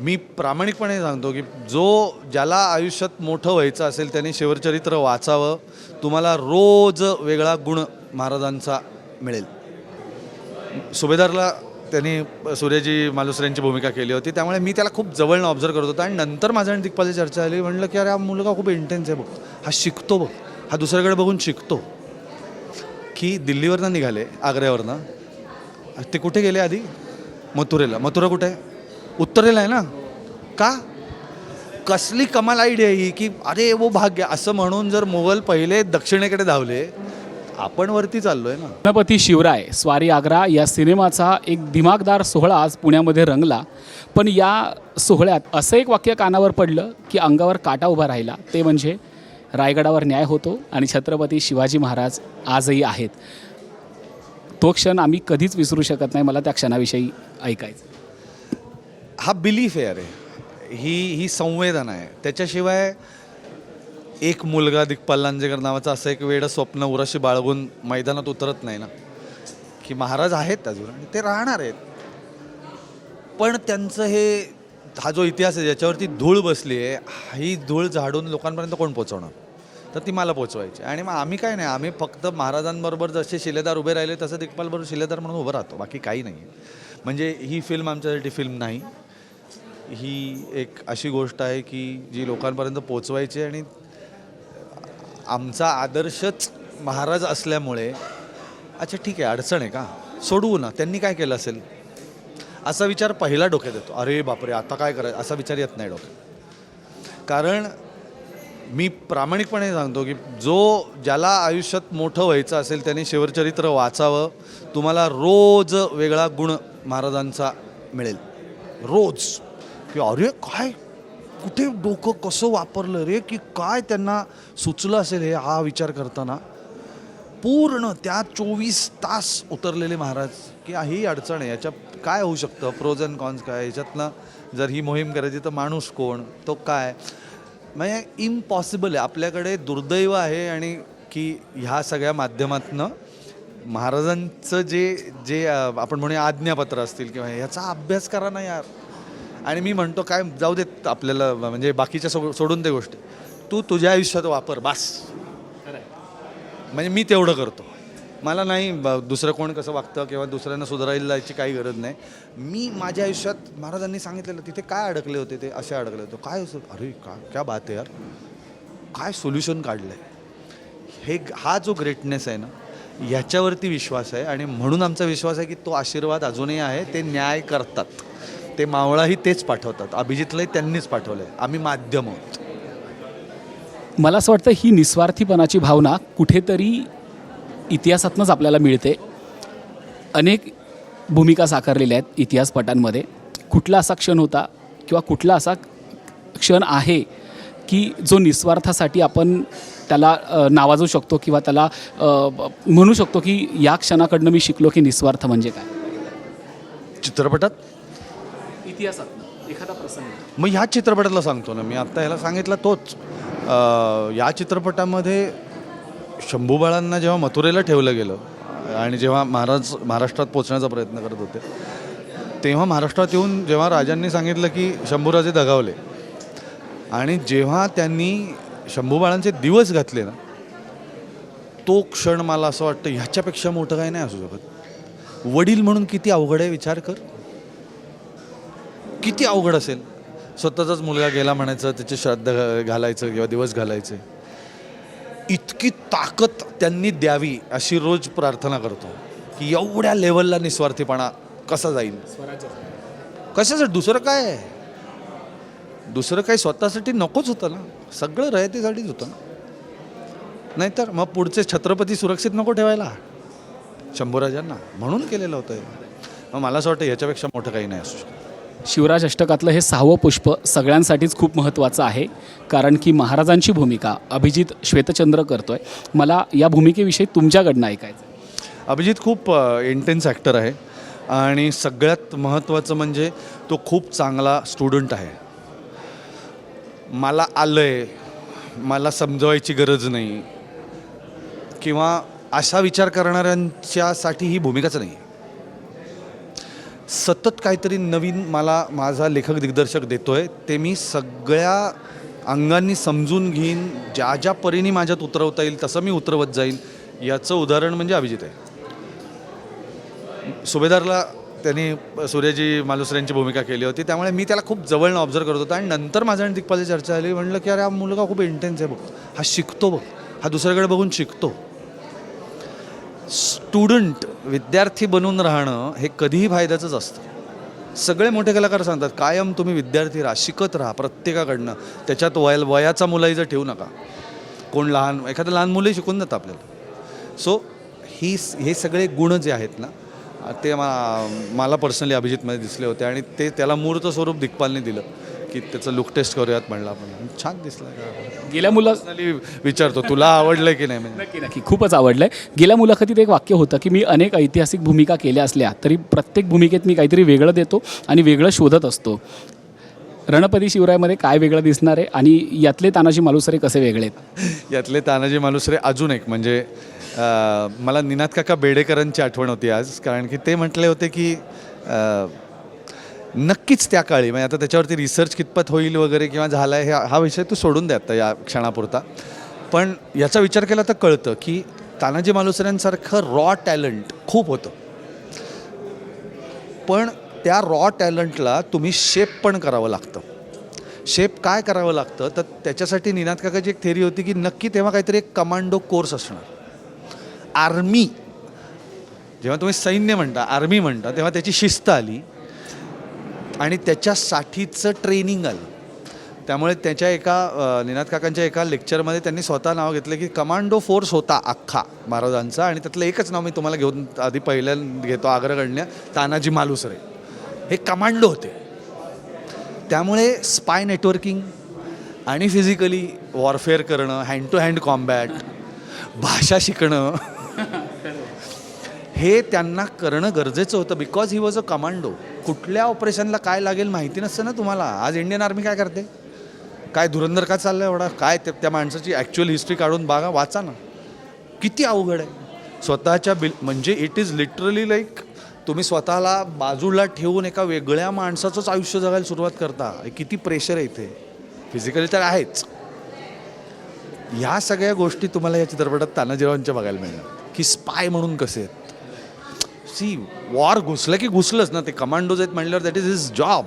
मी प्रामाणिकपणे सांगतो की जो ज्याला आयुष्यात मोठं व्हायचं असेल त्याने शिवचरित्र वाचावं. तुम्हाला रोज वेगळा गुण महाराजांचा मिळेल. सुभेदारला त्यांनी सूर्यजी मालुसऱ्यांची भूमिका केली होती. त्यामुळे मी त्याला खूप जवळनं ऑब्झर्व करत होतो. आणि नंतर माझ्या आणि दिग्पाची चर्चा झाली. म्हणलं की अरे हा मुलगा खूप इंटेन्स आहे बघ. हा शिकतो बघ. हा दुसऱ्याकडे बघून शिकतो. की दिल्लीवरनं निघाले आग्र्यावरनं. ते कुठे गेले आधी? मथुरेला. मथुरा कुठे? आहे उत्तरेला आहे ना? का? कसली कमाल आयडिया ही की अरे वो भाग्य. असं म्हणून जर मोगल पहिले दक्षिणेकडे धावले आपण वरती चाललोय ना? छत्रपती शिवराय स्वारी आग्रा या सिनेमाचा एक दिमागदार सोहळा आज पुण्यामध्ये रंगला. पण या सोहळ्यात असं एक वाक्य कानावर पडलं की अंगावर काटा उभा राहिला. ते म्हणजे रायगडावर न्याय होतो आणि छत्रपती शिवाजी महाराज आजही आहेत. तो क्षण आम्ही कधीच विसरू शकत नाही. मला त्या क्षणाविषयी ऐकायचं. हा बिलीफ आहे अरे. ही ही संवेदना आहे. त्याच्याशिवाय एक मुलगा दिग्पाल लांजेकर नावाचा असं एक वेळ स्वप्न उराशी बाळगून मैदानात उतरत नाही ना. की महाराज आहेत अजून आणि ते राहणार आहेत. पण त्यांचं हे हा जो इतिहास आहे ज्याच्यावरती धूळ बसली आहे ही धूळ झाडून लोकांपर्यंत कोण पोचवणार? तर ती मला पोचवायची आणि मग आम्ही काय नाही आम्ही फक्त महाराजांबरोबर जसे शिलेदार उभे राहिले तसं दिग्पालबरोबर शिलेदार म्हणून उभं राहतो. बाकी काही नाही म्हणजे ही फिल्म आमच्यासाठी फिल्म नाही. ही एक अशी गोष्ट आहे की जी लोकांपर्यंत पोचवायची आणि आमचा आदर्शच महाराज असल्यामुळे अच्छा ठीक आहे अडचण आहे का? सोडवू ना. त्यांनी काय केलं असेल? असा विचार पहिला डोक्यात येतो. अरे बापरे आता काय करायचं? असा विचार येत नाही डोक्यात. कारण मी प्रामाणिकपणे सांगतो की जो ज्याला आयुष्यात मोठं व्हायचं असेल त्याने शिवचरित्र वाचावं. तुम्हाला रोज वेगळा गुण महाराजांचा मिळेल. रोज. की अरे काय? कुठे डोकं कसं वापरलं रे की काय त्यांना सुचलं असेल हे? हा विचार करताना पूर्ण त्या चोवीस तास उतरलेले महाराज की ही अडचण आहे. याच्या काय होऊ शकतं? प्रोज अँड कॉन्स काय? याच्यातनं जर ही मोहीम करायची तर माणूस कोण? तो काय? म्हणजे इम्पॉसिबल आहे. आपल्याकडे दुर्दैव आहे आणि की ह्या सगळ्या माध्यमातनं महाराजांचं जे जे आपण म्हणूया आज्ञापत्र असतील किंवा ह्याचा अभ्यास करा ना यार. आणि मी म्हणतो काय जाऊ देत आपल्याला म्हणजे बाकीच्या सो सोडून ते गोष्टी. तू तुझ्या आयुष्यात वापर बास. म्हणजे मी तेवढं करतो. मला नाही दुसरं कोण कसं वागतं किंवा दुसऱ्यांना सुधारायला जायची काही गरज नाही. मी माझ्या आयुष्यात महाराजांनी सांगितलेलं तिथे काय अडकले होते ते असे अडकले होते. काय असं अरे का क्या बात आहे यार. काय सोल्युशन काढलं आहे हे हा जो ग्रेटनेस आहे ना ह्याच्यावरती विश्वास आहे. आणि म्हणून आमचा विश्वास आहे की तो आशीर्वाद अजूनही आहे ते न्याय करतात. ते मावळाही तेच पाठवतात. अभिजितलाही त्यांनीच पाठवलं आहे आम्ही माध्यम आहोत. मला असं वाटतं ही निस्वार्थीपणाची भावना कुठेतरी इतिहासातनंच आपल्याला मिळते. अनेक भूमिका साकारलेल्या आहेत इतिहासपटांमध्ये कुठला असा क्षण होता किंवा कुठला असा क्षण आहे की जो निस्वार्थासाठी आपण त्याला नावाजू शकतो किंवा त्याला म्हणू शकतो की या क्षणाकडनं मी शिकलो की निस्वार्थ म्हणजे काय? चित्रपटात? इतिहासात एखादा प्रसंग. मग ह्या चित्रपटातला सांगतो ना मी आत्ता ह्याला सांगितलं तोच. या चित्रपटामध्ये शंभूबाळांना जेव्हा मथुरेला ठेवलं गेलं आणि जेव्हा महाराज महाराष्ट्रात पोचण्याचा प्रयत्न करत होते तेव्हा महाराष्ट्रात येऊन जेव्हा राजांनी सांगितलं की शंभूराजे दगावले आणि जेव्हा त्यांनी शंभूबाळांचे दिवस घातले ना तो क्षण मला असं वाटतं ह्याच्यापेक्षा मोठं काही नाही असू शकत. वडील म्हणून किती अवघड आहे विचार कर. किती अवघड असेल? स्वतःचाच मुलगा गेला म्हणायचं त्याची श्राद्ध घा- घालायचं किंवा दिवस घालायचे. इतकी ताकद त्यांनी द्यावी अशी रोज प्रार्थना करतो. की एवढ्या लेवलला निस्वार्थीपणा कसा जाईल? कशासाठी? दुसरं काय? आहे दुसरं काही स्वतःसाठी नकोच होतं ना. सगळं रयतेसाठीच होतं ना. नाहीतर मग पुढचे छत्रपती सुरक्षित नको ठेवायला. शंभूराजांना म्हणून केलेलं होतं मग मला असं वाटतं ह्याच्यापेक्षा मोठं काही नाही असू शकतं. शिवराज अष्टकातलं हे सहावं पुष्प सगळ्यांसाठीच खूप महत्त्वाचं आहे कारण की महाराजांची भूमिका अभिजित श्वेतचंद्र करतो आहे मला या भूमिकेविषयी तुमच्याकडनं ऐकायचं अभिजित खूप इंटेन्स ॲक्टर आहे आणि सगळ्यात महत्त्वाचं म्हणजे तो खूप चांगला स्टुडंट आहे. मला आलं आहे मला समजवायची गरज नाही किंवा असा विचार करणाऱ्यांच्यासाठी ही भूमिकाच नाही. सतत काहीतरी नवीन मला माझा लेखक दिग्दर्शक देतो आहे ते मी सगळ्या अंगांनी समजून घेईन ज्या ज्या परीने माझ्यात उतरवता येईल तसं मी उतरवत जाईन. याचं उदाहरण म्हणजे अभिजित आहे. सुभेदारला त्यांनी सूर्याजी मालुसऱ्यांची भूमिका केली होती त्यामुळे मी त्याला खूप जवळनं ऑब्झर्व करत होतो. आणि नंतर माझ्या आणि दिग्पालची चर्चा झाली म्हणलं की अरे हा मुलगा खूप इंटेन्स आहे बघ. हा शिकतो बघ. हा दुसऱ्याकडे बघून शिकतो. स्टुडंट विद्यार्थी बनून राहणं हे कधीही फायद्याचंच असतं. सगळे मोठे कलाकार सांगतात कायम तुम्ही विद्यार्थी राहा शिकत राहा प्रत्येकाकडनं. त्याच्यात वय वयाचा मुलाईचं ठेवू नका कोण लहान एखादं लहान मुलंही शिकून जातं आपल्याला. सो ही हे सगळे गुण जे आहेत ना ते मा मला पर्सनली अभिजितमध्ये दिसले होते आणि ते त्याला मूर्त स्वरूप दिग्पालने दिलं. की त्याचं लुक टेस्ट करूयात म्हणलं आपण. छान दिसलं गेल्या मुला पर्सनली विचारतो तुला आवडलं की नाही म्हणजे? नक्की नक्की. खूपच आवडलंय. गेल्या मुलाखतीत एक वाक्य होतं की मी अनेक ऐतिहासिक भूमिका केल्या असल्या तरी प्रत्येक भूमिकेत मी काहीतरी वेगळं देतो आणि वेगळं शोधत असतो. रणपदी शिवरायमध्ये काय वेगळं दिसणार आहे आणि यातले तानाजी मालुसरे कसे वेगळे आहेत? यातले तानाजी मालुसरे अजून एक म्हणजे अं, मला निनाद काका बेडेकरांची आठवण होती आज. कारण की ते म्हटले होते की अं, नक्कीच त्या काळी. म्हणजे आता त्याच्यावरती रिसर्च कितपत होईल वगैरे किंवा झाला आहे हा विषय तू सोडून द्या आता या क्षणापुरता. पण याचा विचार केला तर कळतं की तानाजी मालुसऱ्यांसारखं रॉ टॅलेंट खूप होतं. पण त्या रॉ टॅलेंटला तुम्ही शेप पण करावं लागतं. शेप काय करावं लागतं? तर त्याच्यासाठी निनाद काकाची एक थेरी होती की नक्की तेव्हा काहीतरी एक कमांडो कोर्स असणार. आर्मी जेव्हा तुम्ही सैन्य म्हणता आर्मी म्हणता तेव्हा त्याची शिस्त आली. आणि त्याच्यासाठीचं ट्रेनिंग आलं. त्यामुळे त्याच्या एका निनाद काकांच्या एका लेक्चरमध्ये त्यांनी स्वतः नाव घेतलं की कमांडो फोर्स होता अख्खा महाराजांचा आणि त्यातलं एकच नाव मी तुम्हाला घेऊन आधी पहिल्या घेतो आग्रगण्य तानाजी मालुसरे. हे कमांडो होते. त्यामुळे स्पाय नेटवर्किंग आणि फिजिकली वॉरफेअर करणं हँड टू हँड कॉम्बॅट भाषा शिकणं हे त्यांना करणं गरजेचं होतं because he was a commando कुठल्या ऑपरेशनला काय लागेल माहिती नसतं ना तुम्हाला. आज इंडियन आर्मी काय करते? काय धुरंधर का चाललं एवढा? काय त्या त्या माणसाची ॲक्च्युअल हिस्ट्री काढून बघा वाचा ना. किती अवघड आहे. स्वतःच्या बिल म्हणजे इट इज लिटरली लाईक तुम्ही स्वतःला बाजूला ठेवून एका वेगळ्या माणसाचंच आयुष्य जगायला सुरुवात करता. किती प्रेशर आहे इथे. फिजिकली तर आहेच. ह्या सगळ्या गोष्टी तुम्हाला या चित्रपटात तानाजीरावांच्या बघायला मिळणार. की स्पाय म्हणून कसे आहेत. सी वॉर घुसलं की घुसलंच ना. ते कमांडोज आहेत म्हणल्यावर दॅट इज हिज जॉब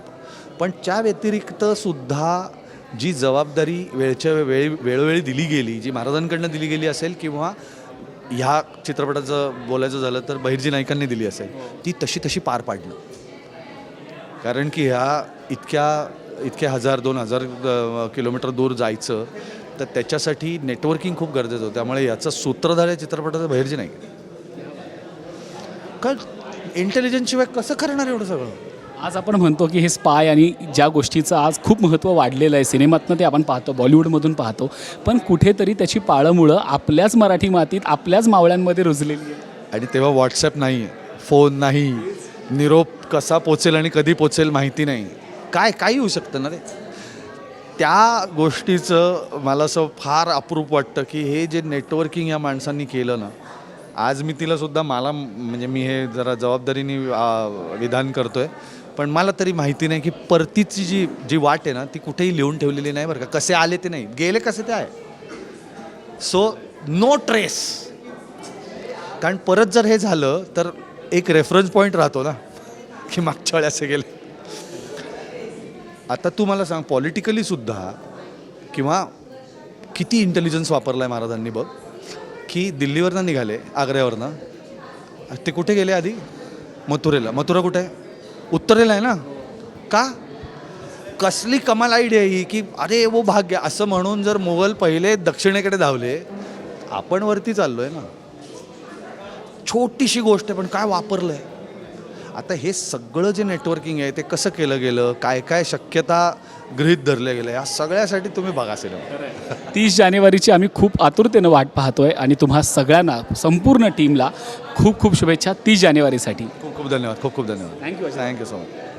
पण त्या व्यतिरिक्त सुद्धा जी जबाबदारी वेळच्या वेळी वेळोवेळी दिली गेली जी महाराजांकडनं दिली गेली असेल किंवा ह्या चित्रपटाचं बोलायचं झालं तर बहिर्जी नायकांनी दिली असेल ती तशी तशी पार पाडणं कारण की ह्या इतक्या इतक्या हजार दोन हजार किलोमीटर दूर जायचं तर त्याच्यासाठी नेटवर्किंग खूप गरजेचं होतं. त्यामुळे याचं सूत्रधार या चित्रपटाचं बहिर्जी नाही कारण इंटेलिजन्सशिवाय कसं करणार एवढं सगळं? आज आपण म्हणतो की हे स्पाय आणि ज्या गोष्टीचं आज खूप महत्त्व वाढलेलं आहे सिनेमातनं ते आपण पाहतो बॉलिवूडमधून पाहतो पण कुठेतरी त्याची पाळंमुळं आपल्याच मराठी मातीत आपल्याच मावळ्यांमध्ये रुजलेली आहे. आणि तेव्हा व्हॉट्सॲप नाही फोन नाही निरोप कसा पोचेल आणि कधी पोचेल माहिती नाही. काय काही होऊ शकतं ना रे त्या गोष्टीचं मला असं फार अप्रूप वाटतं की हे जे नेटवर्किंग या माणसांनी केलं ना आज मी तिला सुद्धा मला म्हणजे मी हे जरा जबाबदारीने विधान विधान करतोय. पण मला तरी माहिती नाही की परतीची जी जी वाट आहे ना ती कुठेही लिहून ठेवलेली नाही बरं का. कसे आले ते नाही. गेले कसे ते आहे. सो नो ट्रेस कारण परत जर हे झालं तर एक रेफरन्स पॉईंट राहतो ना की मागच्या वेळेस गेले. आता तू मला सांग पॉलिटिकली सुद्धा किंवा किती इंटेलिजन्स वापरला आहे महाराजांनी बघ. की दिल्लीवरनं निघाले आग्र्यावरनं. ते कुठे गेले आधी? मथुरेला. मथुरा कुठे आहे? उत्तरेला आहे ना? का? कसली कमाल आयडिया ही की अरे वो भाग्य. असं म्हणून जर मोगल पहिले दक्षिणेकडे धावले आपण वरती चाललो आहे ना. छोटीशी गोष्ट आहे पण काय वापरलं आहे आता हे सगळं जे नेटवर्किंग आहे ते कसं केलं गेलं? काय काय शक्यता गृहीत धरल्या गेल्या या सगळ्यासाठी तुम्ही बघा सिनेमा. तीस जानेवारीची आम्ही खूप आतुरतेनं वाट पाहतोय आणि तुम्हा सगळ्यांना संपूर्ण टीमला खूप खूप शुभेच्छा तीस जानेवारीसाठी. खूप खूप धन्यवाद खूप खूप धन्यवाद. Thank you thank you so much